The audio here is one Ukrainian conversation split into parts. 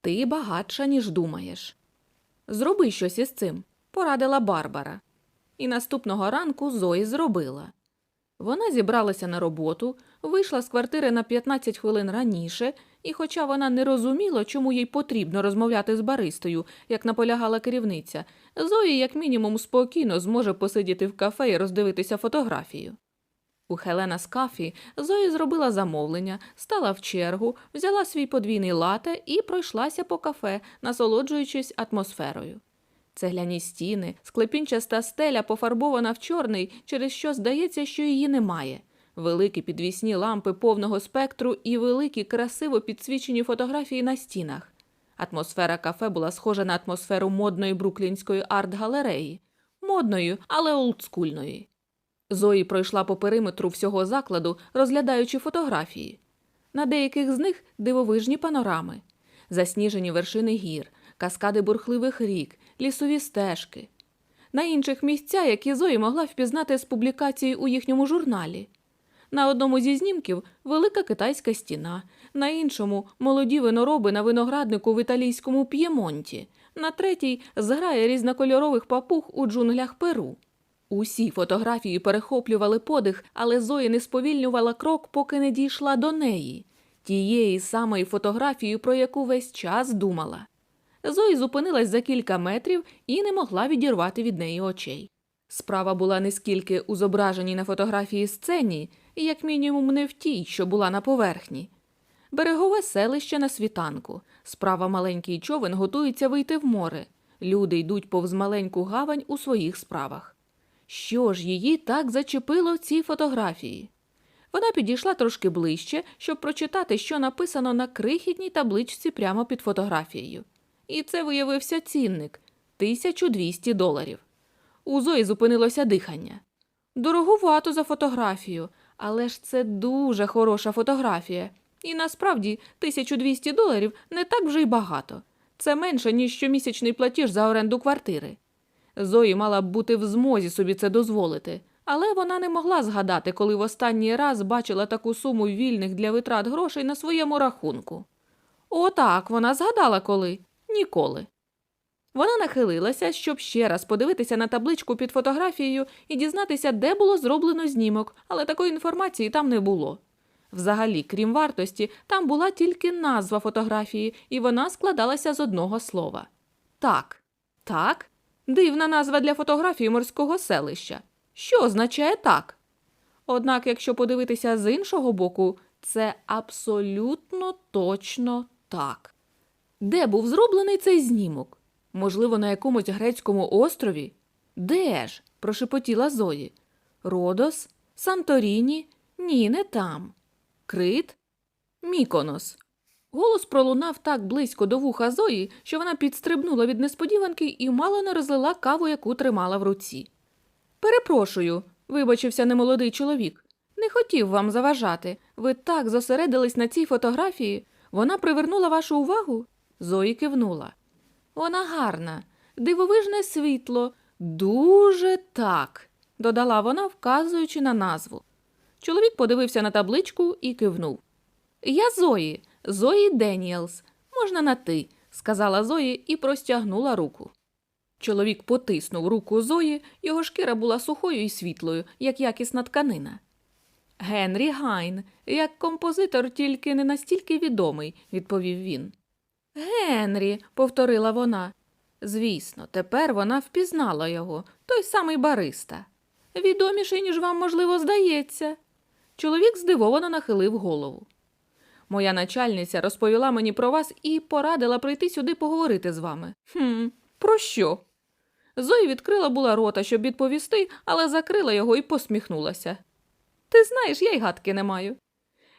Ти багатша, ніж думаєш. Зроби щось із цим, порадила Барбара. І наступного ранку Зої зробила. Вона зібралася на роботу, вийшла з квартири на 15 хвилин раніше, і, хоча вона не розуміла, чому їй потрібно розмовляти з баристою, як наполягала керівниця, Зої, як мінімум, спокійно зможе посидіти в кафе і роздивитися фотографію. У Хелена з кафі Зої зробила замовлення, стала в чергу, взяла свій подвійний лате і пройшлася по кафе, насолоджуючись атмосферою. Цегляні стіни, склепінчаста стеля пофарбована в чорний, через що здається, що її немає. Великі підвісні лампи повного спектру і великі красиво підсвічені фотографії на стінах. Атмосфера кафе була схожа на атмосферу модної бруклінської арт-галереї, модної, але олдскульної. Зої пройшла по периметру всього закладу, розглядаючи фотографії. На деяких з них дивовижні панорами, засніжені вершини гір, каскади бурхливих рік, лісові стежки. На інших місця, які Зої могла впізнати з публікації у їхньому журналі. На одному зі знімків велика китайська стіна, на іншому молоді винороби на винограднику в італійському п'ємонті, на третій зграя різнокольорових папуг у джунглях Перу. Усі фотографії перехоплювали подих, але Зоя не сповільнювала крок, поки не дійшла до неї, тієї самої фотографії, про яку весь час думала. Зої зупинилась за кілька метрів і не могла відірвати від неї очей. Справа була не скільки у зображеній на фотографії сцені, як мінімум не в тій, що була на поверхні. Берегове селище на світанку. Справа маленький човен готується вийти в море. Люди йдуть повз маленьку гавань у своїх справах. Що ж її так зачепило в цій фотографії? Вона підійшла трошки ближче, щоб прочитати, що написано на крихітній табличці прямо під фотографією. І це виявився цінник 1200 доларів. У Зої зупинилося дихання. Дороговато за фотографію, але ж це дуже хороша фотографія. І насправді 1200 доларів не так вже й багато. Це менше, ніж щомісячний платіж за оренду квартири. Зої мала б бути в змозі собі це дозволити, але вона не могла згадати, коли в останній раз бачила таку суму вільних для витрат грошей на своєму рахунку. Отак вона згадала коли ніколи. Вона нахилилася, щоб ще раз подивитися на табличку під фотографією і дізнатися, де було зроблено знімок, але такої інформації там не було. Взагалі, крім вартості, там була тільки назва фотографії, і вона складалася з одного слова. Так, так, дивна назва для фотографії морського селища. Що означає так? Однак, якщо подивитися з іншого боку, це абсолютно точно так. Де був зроблений цей знімок? Можливо, на якомусь грецькому острові? Де ж? прошепотіла Зої. Родос? Санторіні? Ні, не там. Крит? Міконос. Голос пролунав так близько до вуха Зої, що вона підстрибнула від несподіванки і мало не розлила каву, яку тримала в руці. Перепрошую, вибачився немолодий чоловік. Не хотів вам заважати. Ви так зосередились на цій фотографії. Вона привернула вашу увагу? Зої кивнула. Вона гарна, дивовижне світло, дуже так, додала вона, вказуючи на назву. Чоловік подивився на табличку і кивнув. Я Зої, Зої Деніелс. Можна на ти, сказала Зої і простягнула руку. Чоловік потиснув руку Зої, його шкіра була сухою і світлою, як якісна тканина. Генрі Гайн, як композитор, тільки не настільки відомий, відповів він. Генрі, повторила вона. Звісно, тепер вона впізнала його, той самий бариста. Відоміший, ніж вам, можливо, здається. Чоловік здивовано нахилив голову. Моя начальниця розповіла мені про вас і порадила прийти сюди поговорити з вами. Хм, про що? Зої відкрила була рота, щоб відповісти, але закрила його і посміхнулася. Ти знаєш, я й гадки не маю.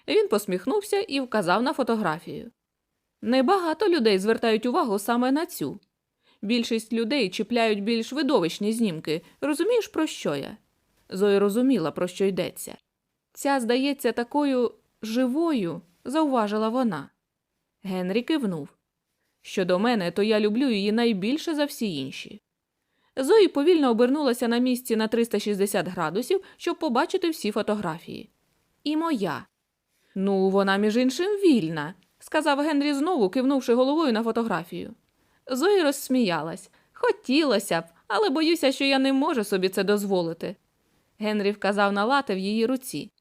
Він посміхнувся і вказав на фотографію. Небагато людей звертають увагу саме на цю. Більшість людей чіпляють більш видовищні знімки. Розумієш, про що я? Зоя розуміла, про що йдеться. Ця здається такою живою, зауважила вона. Генрі кивнув. Щодо мене, то я люблю її найбільше за всі інші. Зої повільно обернулася на місці на 360 градусів, щоб побачити всі фотографії. І моя. Ну, вона, між іншим, вільна. сказав Генрі знову, кивнувши головою на фотографію. Зої розсміялась. Хотілося б, але боюся, що я не можу собі це дозволити. Генрі вказав на лате в її руці.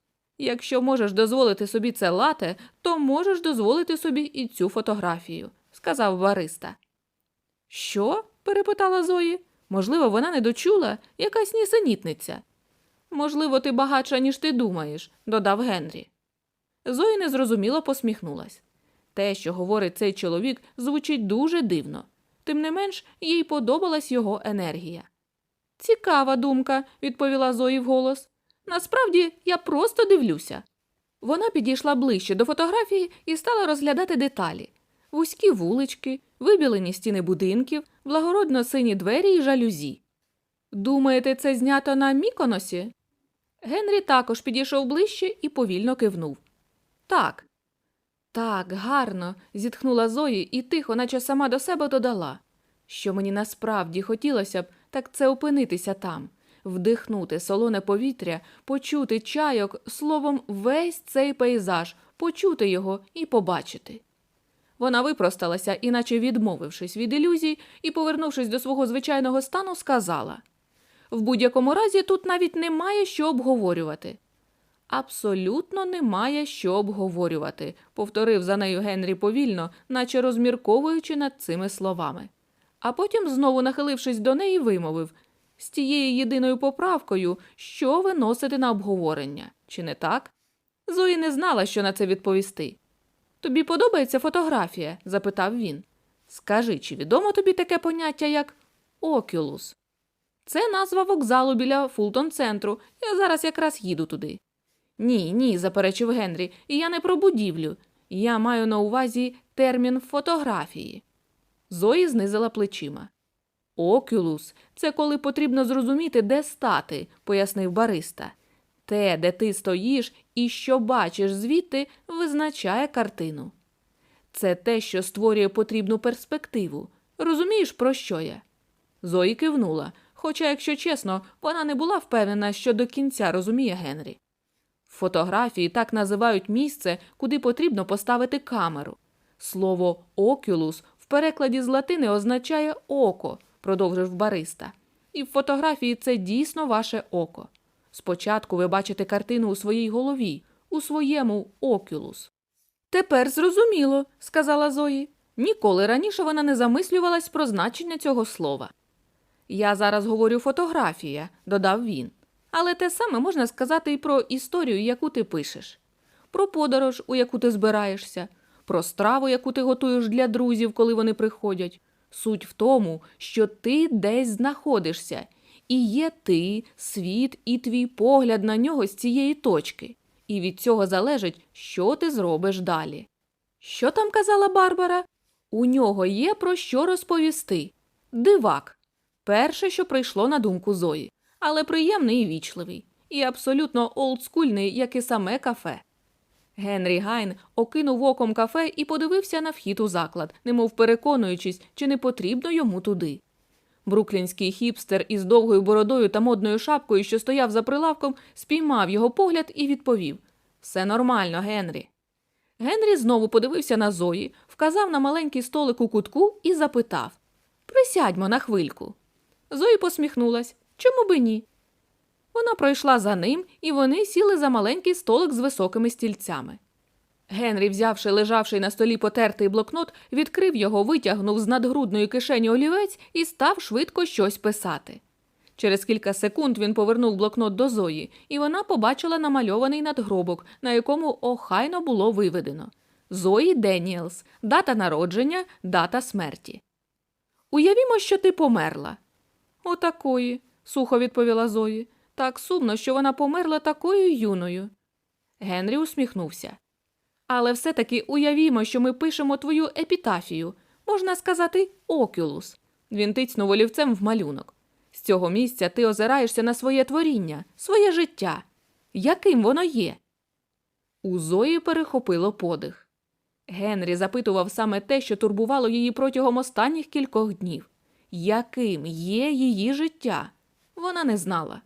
Якщо можеш дозволити собі це лате, то можеш дозволити собі і цю фотографію, сказав бариста. Що? перепитала Зої. Можливо, вона не дочула якась нісенітниця. Можливо, ти багатша, ніж ти думаєш, додав Генрі. Зої незрозуміло посміхнулась. Те, що говорить цей чоловік, звучить дуже дивно. Тим не менш, їй подобалась його енергія. Цікава думка, відповіла Зої вголос. Насправді, я просто дивлюся. Вона підійшла ближче до фотографії і стала розглядати деталі: вузькі вулички, вибілені стіни будинків, благородно сині двері і жалюзі. Думаєте, це знято на Міконосі? Генрі також підійшов ближче і повільно кивнув. Так. Так, гарно, зітхнула Зої і тихо, наче сама до себе додала. Що мені насправді хотілося б, так це опинитися там, вдихнути солоне повітря, почути чайок, словом, весь цей пейзаж, почути його і побачити. Вона випросталася, іначе відмовившись від ілюзій і, повернувшись до свого звичайного стану, сказала в будь-якому разі тут навіть немає що обговорювати. Абсолютно немає що обговорювати, повторив за нею Генрі повільно, наче розмірковуючи над цими словами. А потім, знову нахилившись до неї, вимовив з тією єдиною поправкою, що ви носите на обговорення, чи не так? Зої не знала, що на це відповісти. Тобі подобається фотографія? запитав він. Скажи, чи відомо тобі таке поняття, як окюлус? Це назва вокзалу біля Фултон центру. Я зараз якраз їду туди. Ні, ні, заперечив Генрі, я не про будівлю. Я маю на увазі термін фотографії. Зої знизила плечима. Окюлус це коли потрібно зрозуміти, де стати, пояснив бариста. Те, де ти стоїш і що бачиш звідти, визначає картину. Це те, що створює потрібну перспективу. Розумієш, про що я? Зої кивнула, хоча, якщо чесно, вона не була впевнена, що до кінця розуміє Генрі. Фотографії так називають місце, куди потрібно поставити камеру. Слово окюлус в перекладі з латини означає око, продовжив бариста. І в фотографії це дійсно ваше око. Спочатку ви бачите картину у своїй голові, у своєму окюлус. Тепер зрозуміло, сказала Зої. Ніколи раніше вона не замислювалась про значення цього слова. Я зараз говорю фотографія, додав він. Але те саме можна сказати і про історію, яку ти пишеш, про подорож, у яку ти збираєшся, про страву, яку ти готуєш для друзів, коли вони приходять. Суть в тому, що ти десь знаходишся, і є ти, світ і твій погляд на нього з цієї точки. І від цього залежить, що ти зробиш далі. Що там казала Барбара? У нього є про що розповісти. Дивак. Перше, що прийшло на думку Зої, але приємний і вічливий, і абсолютно олдскульний, як і саме кафе. Генрі Гайн окинув оком кафе і подивився на вхід у заклад, немов переконуючись, чи не потрібно йому туди. Бруклінський хіпстер із довгою бородою та модною шапкою, що стояв за прилавком, спіймав його погляд і відповів Все нормально, Генрі. Генрі знову подивився на Зої, вказав на маленький столик у кутку і запитав Присядьмо на хвильку. Зої посміхнулась. Чому би ні? Вона пройшла за ним, і вони сіли за маленький столик з високими стільцями. Генрі, взявши лежавший на столі потертий блокнот, відкрив його, витягнув з надгрудної кишені олівець і став швидко щось писати. Через кілька секунд він повернув блокнот до Зої, і вона побачила намальований надгробок, на якому охайно було виведено Зої Деніелс, дата народження, дата смерті. Уявімо, що ти померла. Отакої, сухо відповіла Зої. Так сумно, що вона померла такою юною. Генрі усміхнувся. Але все-таки уявімо, що ми пишемо твою епітафію, можна сказати, окюлус. Він тицнув олівцем в малюнок. З цього місця ти озираєшся на своє творіння, своє життя. Яким воно є? У Зої перехопило подих. Генрі запитував саме те, що турбувало її протягом останніх кількох днів. Яким є її життя? Вона не знала.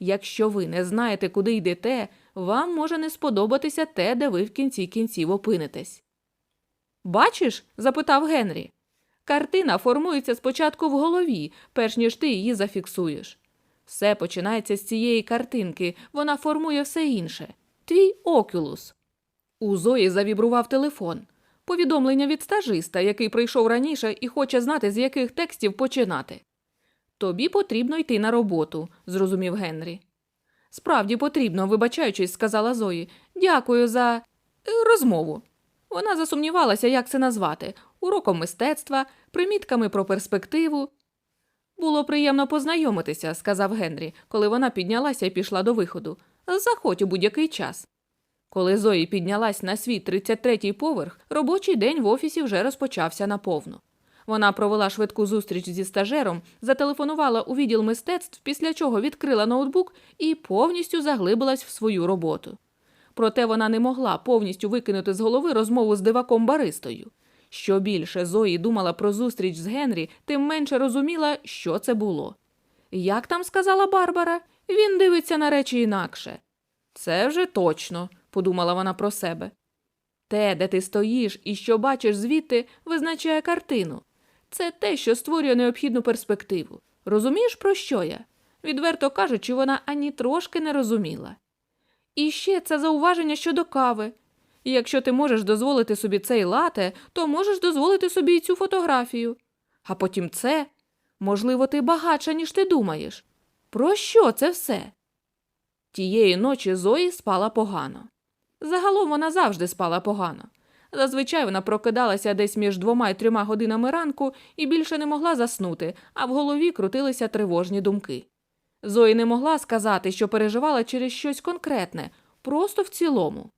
Якщо ви не знаєте, куди йдете, вам може не сподобатися те, де ви в кінці кінців опинитесь. Бачиш? запитав Генрі. Картина формується спочатку в голові, перш ніж ти її зафіксуєш. Все починається з цієї картинки, вона формує все інше. Твій окулус. У Зої завібрував телефон. Повідомлення від стажиста, який прийшов раніше і хоче знати, з яких текстів починати. Тобі потрібно йти на роботу, зрозумів Генрі. Справді потрібно, вибачаючись, сказала Зої. Дякую за е, розмову. Вона засумнівалася, як це назвати уроком мистецтва, примітками про перспективу. Було приємно познайомитися, сказав Генрі, коли вона піднялася і пішла до виходу. Заходь у будь-який час. Коли Зої піднялась на свій 33-й поверх, робочий день в офісі вже розпочався наповну. Вона провела швидку зустріч зі стажером, зателефонувала у відділ мистецтв, після чого відкрила ноутбук і повністю заглибилась в свою роботу. Проте вона не могла повністю викинути з голови розмову з диваком баристою. Що більше Зої думала про зустріч з Генрі, тим менше розуміла, що це було. Як там сказала Барбара, він дивиться на речі інакше. Це вже точно, подумала вона про себе. Те, де ти стоїш і що бачиш звідти, визначає картину. Це те, що створює необхідну перспективу. Розумієш, про що я? Відверто кажучи, вона ані трошки не розуміла. І ще це зауваження щодо кави. І якщо ти можеш дозволити собі цей лате, то можеш дозволити собі і цю фотографію. А потім це. Можливо, ти багатша, ніж ти думаєш. Про що це все? Тієї ночі Зої спала погано. Загалом вона завжди спала погано. Зазвичай вона прокидалася десь між двома і трьома годинами ранку і більше не могла заснути, а в голові крутилися тривожні думки. Зої не могла сказати, що переживала через щось конкретне, просто в цілому.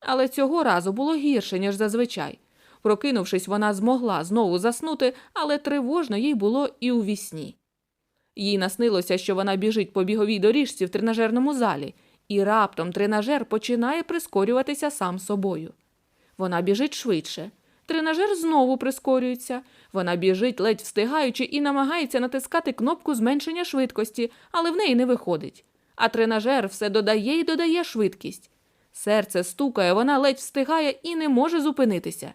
Але цього разу було гірше, ніж зазвичай. Прокинувшись, вона змогла знову заснути, але тривожно їй було і у вісні. Їй наснилося, що вона біжить по біговій доріжці в тренажерному залі, і раптом тренажер починає прискорюватися сам собою. Вона біжить швидше. Тренажер знову прискорюється. Вона біжить, ледь встигаючи, і намагається натискати кнопку зменшення швидкості, але в неї не виходить. А тренажер все додає і додає швидкість. Серце стукає, вона ледь встигає і не може зупинитися.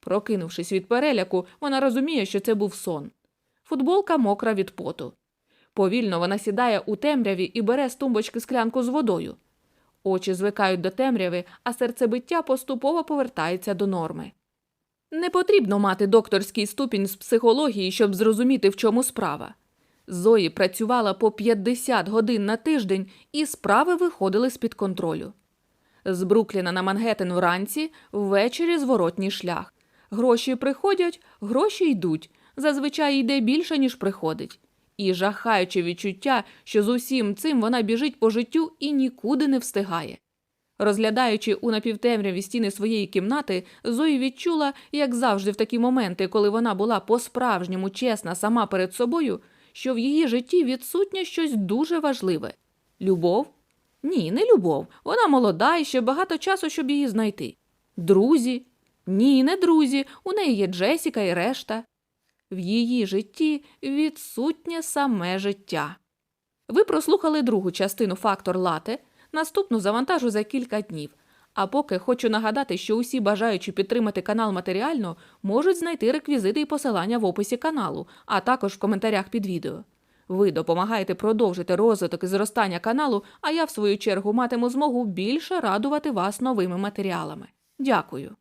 Прокинувшись від переляку, вона розуміє, що це був сон. Футболка мокра від поту. Повільно вона сідає у темряві і бере з тумбочки склянку з водою. Очі звикають до темряви, а серцебиття поступово повертається до норми. Не потрібно мати докторський ступінь з психології, щоб зрозуміти, в чому справа. Зої працювала по 50 годин на тиждень, і справи виходили з-під контролю. З Брукліна на Мангеттен вранці, ввечері зворотній шлях. Гроші приходять, гроші йдуть. Зазвичай йде більше, ніж приходить. І жахаюче відчуття, що з усім цим вона біжить по життю і нікуди не встигає. Розглядаючи у напівтемряві стіни своєї кімнати, Зої відчула, як завжди в такі моменти, коли вона була по-справжньому чесна сама перед собою, що в її житті відсутнє щось дуже важливе любов? Ні, не любов. Вона молода і ще багато часу, щоб її знайти. Друзі? Ні, не друзі. У неї є Джесіка і решта. В її житті відсутнє саме життя. Ви прослухали другу частину Фактор Лате. Наступну завантажу за кілька днів. А поки хочу нагадати, що усі бажаючі підтримати канал матеріально можуть знайти реквізити і посилання в описі каналу, а також в коментарях під відео. Ви допомагаєте продовжити розвиток і зростання каналу, а я, в свою чергу, матиму змогу більше радувати вас новими матеріалами. Дякую.